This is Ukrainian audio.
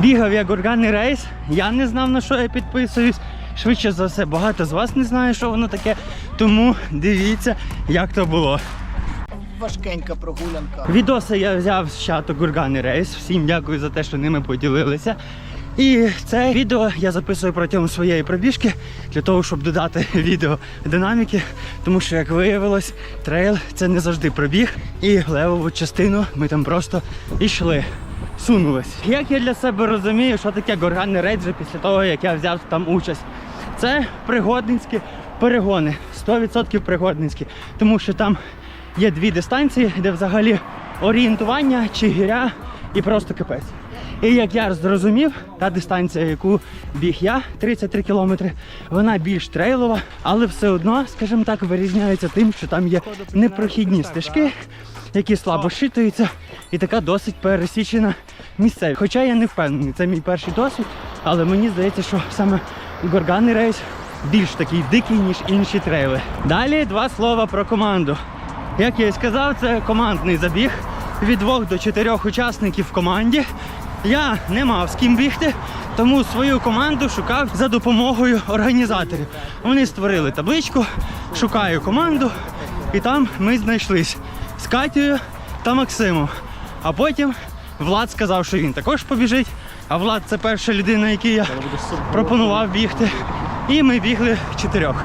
Бігав я горганний рейс, я не знав на що я підписуюсь. Швидше за все, багато з вас не знає, що воно таке. Тому дивіться, як то було. Важкенька прогулянка. Відоси я взяв з чату Гурганий рейс. Всім дякую за те, що ними поділилися. І це відео я записую протягом своєї пробіжки для того, щоб додати відео динаміки. Тому що, як виявилось, трейл це не завжди пробіг. І левову частину ми там просто йшли. Сунулись. Як я для себе розумію, що таке горганний рейд вже після того, як я взяв там участь. Це пригодницькі перегони, 100% пригодницькі, тому що там є дві дистанції, де взагалі орієнтування, чигиря і просто капець. І як я зрозумів, та дистанція, яку біг я, 33 кілометри, вона більш трейлова, але все одно, скажімо так, вирізняється тим, що там є непрохідні стежки, які слабо шитуються, і така досить пересічена місцевість. Хоча я не впевнений, це мій перший досвід, але мені здається, що саме горганний рейс більш такий дикий, ніж інші трейли. Далі два слова про команду. Як я і сказав, це командний забіг від двох до чотирьох учасників в команді. Я не мав з ким бігти, тому свою команду шукав за допомогою організаторів. Вони створили табличку, шукаю команду, і там ми знайшлись з Катєю та Максимом. А потім Влад сказав, що він також побіжить. А Влад це перша людина, якій я пропонував бігти. І ми бігли чотирьох.